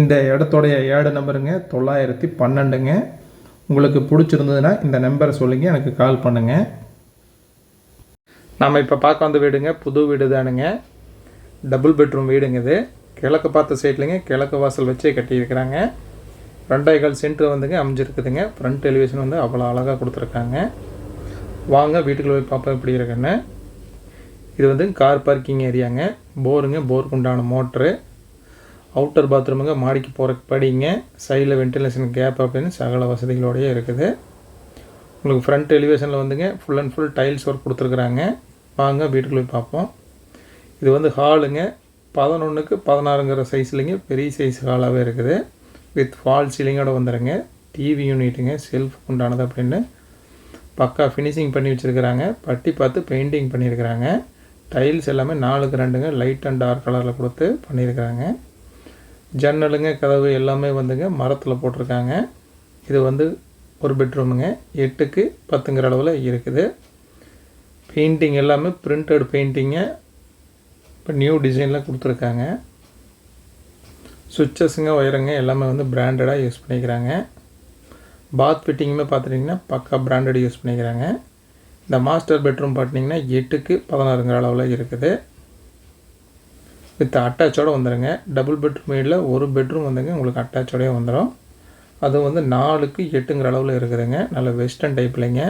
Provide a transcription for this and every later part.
இந்த இடத்தோடைய ஏடு நம்பருங்க தொள்ளாயிரத்தி பன்னெண்டுங்க. உங்களுக்கு பிடிச்சிருந்ததுன்னா இந்த நம்பரை சொல்லுங்கள் எனக்கு கால் பண்ணுங்கள் நாம் இப்போ பார்க்க வந்த வீடுங்க புது வீடு தானுங்க. டபுள் பெட்ரூம் வீடுங்க இது. கிழக்கு பார்த்த சைட்லேங்க கிழக்கு வாசல் வச்சே கட்டியிருக்கிறாங்க. ரெண்டே கால் சென்ட்ரு வந்துங்க அமைஞ்சிருக்குதுங்க. ஃப்ரண்ட் எலிவேஷன் வந்து அவ்வளோ அழகாக கொடுத்துருக்காங்க. வாங்க வீட்டுக்குள்ளே போய் பார்ப்போம் எப்படி இருக்குன்னு. இது வந்து கார் பார்க்கிங் ஏரியாங்க போருங்க போருக்கு உண்டான மோட்ரு அவுட்டர் பாத்ரூமுங்க மாடிக்கு போகிறக்கு படிங்க சைடில் வென்டிலேஷன் கேப் அப்படின்னு சகல வசதிகளோடையே இருக்குது. உங்களுக்கு ஃப்ரண்ட் எலிவேஷனில் வந்துங்க full and full tiles work கொடுத்துருக்குறாங்க. வாங்க வீட்டுக்குள்ளே பார்ப்போம். இது வந்து ஹாலுங்க பதினொன்றுக்கு பதினாறுங்கிற சைஸ்லிங்க பெரிய சைஸ் ஹாலாகவே இருக்குது. வித் ஃபால் சீலிங்கோட வந்துடுங்க டிவி யூனிட்டுங்க செல்ஃப் உண்டானது அப்படின்னு பக்கா ஃபினிஷிங் பண்ணி வச்சுருக்கிறாங்க. பட்டி பார்த்து பெயிண்டிங் பண்ணியிருக்கிறாங்க டைல்ஸ் எல்லாமே நாலுக்கு ரெண்டுங்க லைட் அண்ட் டார்க் கலரில் கொடுத்து பண்ணியிருக்கிறாங்க ஜன்னலுங்க கதவு எல்லாமே வந்துங்க மரத்தில் போட்டிருக்காங்க. இது வந்து ஒரு பெட்ரூமுங்க எட்டுக்கு பத்துங்கிற அளவில் இருக்குது. பெயிண்டிங் எல்லாமே பிரிண்டட் பெயிண்டிங்கை இப்போ நியூ டிசைனில் கொடுத்துருக்காங்க. சுவிச்சஸுங்க ஒயருங்க எல்லாமே வந்து பிராண்டடாக யூஸ் பண்ணிக்கிறாங்க. பாத் ஃபிட்டிங்குமே பார்த்துட்டிங்கன்னா பக்கா பிராண்டட் யூஸ் பண்ணிக்கிறாங்க. இந்த மாஸ்டர் பெட்ரூம் பார்த்திங்கன்னா எட்டுக்கு பதினாறுங்கிற அளவில் இருக்குது. வித் அட்டாச்சோடு வந்துடுங்க டபுள் பெட்ரூம் வீடில் ஒரு பெட்ரூம் வந்துங்க உங்களுக்கு அட்டாச்சோடய வந்துடும் அது வந்து நாலுக்கு எட்டுங்கிற அளவில் இருக்குதுங்க. நல்ல வெஸ்டர்ன் டைப்லைங்க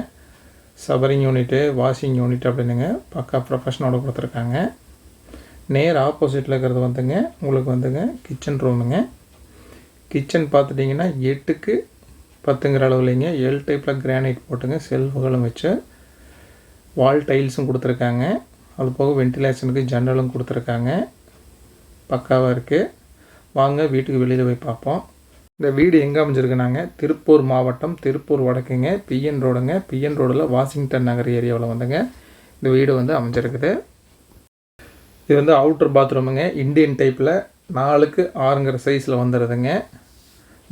சவரிங் யூனிட்டு வாஷிங் யூனிட் அப்படின்னுங்க. பக்கா ப்ரொஃபஷனோட கொடுத்துருக்காங்க. நேர் ஆப்போசிட்டில் இருக்கிறது வந்துங்க உங்களுக்கு வந்துங்க கிச்சன் ரூமுங்க கிச்சன் பார்த்துட்டிங்கன்னா எட்டுக்கு பத்துங்கிற அளவுலைங்க எல் டைப்பில் கிரானைட் போட்டுங்க செல்ஃபுகளும் வச்சு. வால் டைல்ஸும் கொடுத்துருக்காங்க. அது போக வென்டிலேஷனுக்கு ஜன்னலும் கொடுத்துருக்காங்க. பக்காவாக இருக்குது வாங்க வீட்டுக்கு வெளியில் போய் பார்ப்போம். இந்த வீடு எங்கே அமைஞ்சிருக்குனாங்க திருப்பூர் மாவட்டம் திருப்பூர் வடக்குங்க பிஎன் ரோடுங்க. பிஎன் ரோடில் வாஷிங்டன் நகர் ஏரியாவில் வந்துங்க. இந்த வீடு வந்து அமைஞ்சிருக்குது. இது வந்து அவுட்டர் பாத்ரூமுங்க. இண்டியன் டைப்பில் நாலுக்கு ஆறுங்கிற சைஸில் வந்துடுதுங்க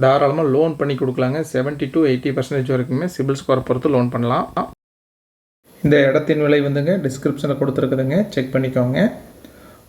தாராளமாக லோன் பண்ணி கொடுக்கலாங்க. செவன்ட்டி டு எயிட்டி பர்சன்டேஜ் வரைக்குமே சிபில் ஸ்கோர் பொறுத்து லோன் பண்ணலாம். இந்த இடத்தின் விலை வந்துங்க டிஸ்கிரிப்ஷனில் கொடுத்துருக்குதுங்க. செக் பண்ணிக்கோங்க.